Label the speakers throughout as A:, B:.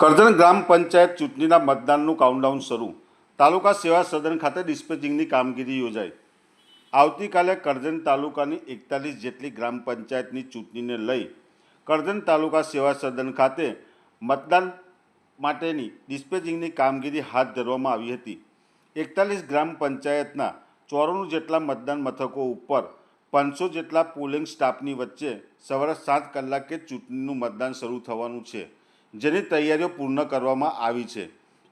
A: કરજણ ગ્રામ પંચાયત ચૂંટણીના મતદાનનું કાઉન્ટડાઉન શરૂ. તાલુકા સેવા સદન ખાતે ડિસ્પેચિંગની કામગીરી યોજાઈ. આવતીકાલે કરજણ તાલુકાની એકતાલીસ જેટલી ગ્રામ પંચાયતની ચૂંટણીને લઈ કરજણ તાલુકા સેવા સદન ખાતે મતદાન માટેની ડિસ્પેચિંગની કામગીરી હાથ ધરવામાં આવી હતી. એકતાલીસ ગ્રામ પંચાયતના ચોરાણું જેટલા મતદાન મથકો ઉપર પાંચસો જેટલા પોલિંગ સ્ટાફની વચ્ચે સવારે સાત કલાકે ચૂંટણીનું મતદાન શરૂ થવાનું છે. જેની તૈયારીઓ પૂર્ણ કરવામાં આવી છે.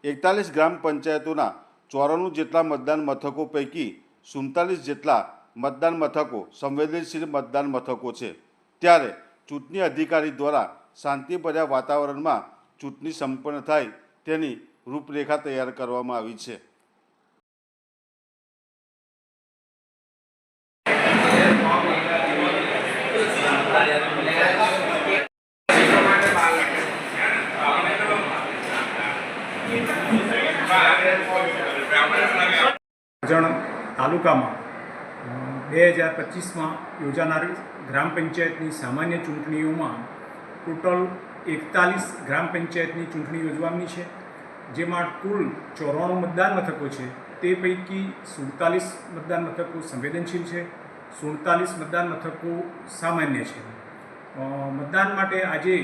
A: એકતાલીસ ગ્રામ પંચાયતોના ચોરાણું જેટલા મતદાન મથકો પૈકી સુડતાલીસ જેટલા મતદાન મથકો સંવેદનશીલ મતદાન મથકો છે. ત્યારે ચૂંટણી અધિકારી દ્વારા શાંતિભર્યા વાતાવરણમાં ચૂંટણી સંપન્ન થાય તેની રૂપરેખા તૈયાર કરવામાં આવી છે.
B: કરજણ તાલુકામાં બે હજાર પચીસમાં યોજાનાર ગ્રામ પંચાયતની સામાન્ય ચૂંટણીઓમાં ટોટલ એકતાલીસ ગ્રામ પંચાયતની ચૂંટણી યોજવાની છે, જેમાં કુલ ચોરાણું મતદાન મથકો છે. તે પૈકી સુડતાલીસ મતદાન મથકો સંવેદનશીલ છે, સુડતાલીસ મતદાન મથકો સામાન્ય છે. મતદાન માટે આજે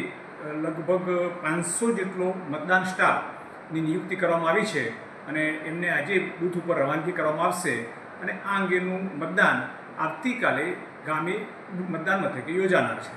B: લગભગ પાંચસો જેટલો મતદાન સ્ટાફની નિયુક્તિ કરવામાં આવી છે અને એમને આજે બૂથ ઉપર રવાનગી કરવામાં આવશે અને આ અંગેનું મતદાન આવતીકાલે ગામે મતદાન મથકે યોજાનાર છે.